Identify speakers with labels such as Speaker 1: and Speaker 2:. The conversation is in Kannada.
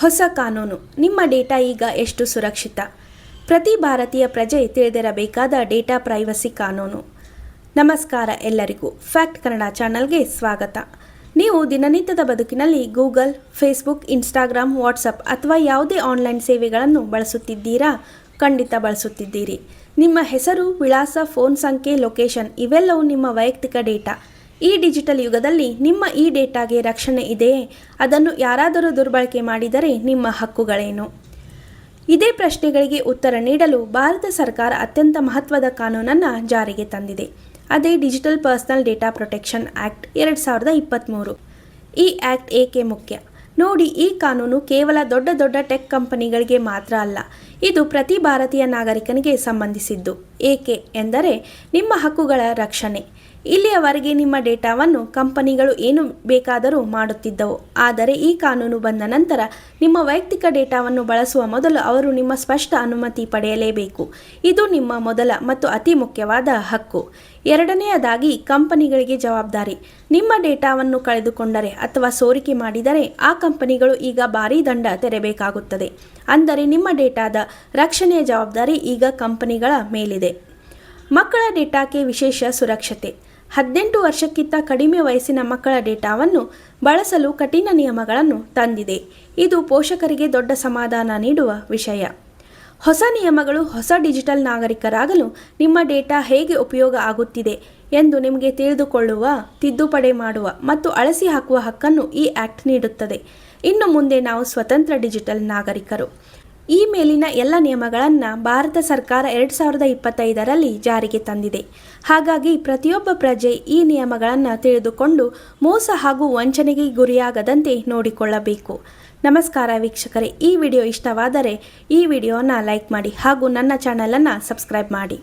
Speaker 1: ಹೊಸ ಕಾನೂನು. ನಿಮ್ಮ ಡೇಟಾ ಈಗ ಎಷ್ಟು ಸುರಕ್ಷಿತ? ಪ್ರತಿ ಭಾರತೀಯ ಪ್ರಜೆ ತಿಳಿದಿರಬೇಕಾದ ಡೇಟಾ ಪ್ರೈವಸಿ ಕಾನೂನು. ನಮಸ್ಕಾರ ಎಲ್ಲರಿಗೂ. ಫ್ಯಾಕ್ಟ್ ಕನ್ನಡ ಚಾನಲ್ಗೆ ಸ್ವಾಗತ. ನೀವು ದಿನನಿತ್ಯದ ಬದುಕಿನಲ್ಲಿ ಗೂಗಲ್, ಫೇಸ್ಬುಕ್, ಇನ್ಸ್ಟಾಗ್ರಾಮ್, ವಾಟ್ಸಪ್ ಅಥವಾ ಯಾವುದೇ ಆನ್ಲೈನ್ ಸೇವೆಗಳನ್ನು ಬಳಸುತ್ತಿದ್ದೀರಾ? ಖಂಡಿತ ಬಳಸುತ್ತಿದ್ದೀರಿ. ನಿಮ್ಮ ಹೆಸರು, ವಿಳಾಸ, ಫೋನ್ ಸಂಖ್ಯೆ, ಲೊಕೇಶನ್ ಇವೆಲ್ಲವೂ ನಿಮ್ಮ ವೈಯಕ್ತಿಕ ಡೇಟಾ. ಈ ಡಿಜಿಟಲ್ ಯುಗದಲ್ಲಿ ನಿಮ್ಮ ಈ ಡೇಟಾಗೆ ರಕ್ಷಣೆ ಇದೆಯೇ ಅದನ್ನು ಯಾರಾದರೂ ದುರ್ಬಳಕೆ ಮಾಡಿದರೆ ನಿಮ್ಮ ಹಕ್ಕುಗಳೇನು? ಇದೇ ಪ್ರಶ್ನೆಗಳಿಗೆ ಉತ್ತರ ನೀಡಲು ಭಾರತ ಸರ್ಕಾರ ಅತ್ಯಂತ ಮಹತ್ವದ ಕಾನೂನನ್ನು ಜಾರಿಗೆ ತಂದಿದೆ. ಅದೇ digital personal data protection act ಎರಡು ಸಾವಿರದ ಇಪ್ಪತ್ತ್ಮೂರು ಈ ಆ್ಯಕ್ಟ್ ಏಕೆ ಮುಖ್ಯ? ನೋಡಿ, ಈ ಕಾನೂನು ಕೇವಲ ದೊಡ್ಡ ದೊಡ್ಡ ಟೆಕ್ ಕಂಪನಿಗಳಿಗೆ ಮಾತ್ರ ಅಲ್ಲ, ಇದು ಪ್ರತಿ ಭಾರತೀಯ ನಾಗರಿಕನಿಗೆ ಸಂಬಂಧಿಸಿದ್ದು. ಏಕೆ? ಎಂದರೆ ನಿಮ್ಮ ಹಕ್ಕುಗಳ ರಕ್ಷಣೆ. ಇಲ್ಲಿಯವರೆಗೆ ನಿಮ್ಮ ಡೇಟಾವನ್ನು ಕಂಪನಿಗಳು ಏನು ಬೇಕಾದರೂ ಮಾಡುತ್ತಿದ್ದವು. ಆದರೆ ಈ ಕಾನೂನು ಬಂದ ನಂತರ ನಿಮ್ಮ ವೈಯಕ್ತಿಕ ಡೇಟಾವನ್ನು ಬಳಸುವ ಮೊದಲು ಅವರು ನಿಮ್ಮ ಸ್ಪಷ್ಟ ಅನುಮತಿ ಪಡೆಯಲೇಬೇಕು. ಇದು ನಿಮ್ಮ ಮೊದಲ ಮತ್ತು ಅತಿ ಮುಖ್ಯವಾದ ಹಕ್ಕು. ಎರಡನೆಯದಾಗಿ, ಕಂಪನಿಗಳಿಗೆ ಜವಾಬ್ದಾರಿ. ನಿಮ್ಮ ಡೇಟಾವನ್ನು ಕಳೆದುಕೊಂಡರೆ ಅಥವಾ ಸೋರಿಕೆ ಮಾಡಿದರೆ ಆ ಕಂಪನಿಗಳು ಈಗ ಭಾರೀ ದಂಡ ತೆರಬೇಕಾಗುತ್ತದೆ. ಅಂದರೆ ನಿಮ್ಮ ಡೇಟಾದ ರಕ್ಷಣೆಯ ಜವಾಬ್ದಾರಿ ಈಗ ಕಂಪನಿಗಳ ಮೇಲಿದೆ. ಮಕ್ಕಳ ಡೇಟಾಕ್ಕೆ ವಿಶೇಷ ಸುರಕ್ಷತೆ. ಹದಿನೆಂಟು ವರ್ಷಕ್ಕಿಂತ ಕಡಿಮೆ ವಯಸ್ಸಿನ ಮಕ್ಕಳ ಡೇಟಾವನ್ನು ಬಳಸಲು ಕಠಿಣ ನಿಯಮಗಳನ್ನು ತಂದಿದೆ. ಇದು ಪೋಷಕರಿಗೆ ದೊಡ್ಡ ಸಮಾಧಾನ ನೀಡುವ ವಿಷಯ. ಹೊಸ ನಿಯಮಗಳು ಹೊಸ ಡಿಜಿಟಲ್ ನಾಗರಿಕರಾಗಲು ನಿಮ್ಮ ಡೇಟಾ ಹೇಗೆ ಉಪಯೋಗ ಆಗುತ್ತಿದೆ ಎಂದು ನಿಮಗೆ ತಿಳಿದುಕೊಳ್ಳುವ, ತಿದ್ದುಪಡಿ ಮಾಡುವ ಮತ್ತು ಅಳಸಿ ಹಾಕುವ ಹಕ್ಕನ್ನು ಈ ಆ್ಯಕ್ಟ್ ನೀಡುತ್ತದೆ. ಇನ್ನು ಮುಂದೆ ನಾವು ಸ್ವತಂತ್ರ ಡಿಜಿಟಲ್ ನಾಗರಿಕರು. ಈ ಮೇಲಿನ ಎಲ್ಲ ನಿಯಮಗಳನ್ನು ಭಾರತ ಸರ್ಕಾರ ಎರಡು ಸಾವಿರದ ಇಪ್ಪತ್ತೈದರಲ್ಲಿ ಜಾರಿಗೆ ತಂದಿದೆ. ಹಾಗಾಗಿ ಪ್ರತಿಯೊಬ್ಬ ಪ್ರಜೆ ಈ ನಿಯಮಗಳನ್ನು ತಿಳಿದುಕೊಂಡು ಮೋಸ ಹಾಗೂ ವಂಚನೆಗೆ ಗುರಿಯಾಗದಂತೆ ನೋಡಿಕೊಳ್ಳಬೇಕು. ನಮಸ್ಕಾರ ವೀಕ್ಷಕರೇ. ಈ ವಿಡಿಯೋ ಇಷ್ಟವಾದರೆ ಈ ವಿಡಿಯೋನ ಲೈಕ್ ಮಾಡಿ ಹಾಗೂ ನನ್ನ ಚಾನಲನ್ನು ಸಬ್ಸ್ಕ್ರೈಬ್ ಮಾಡಿ.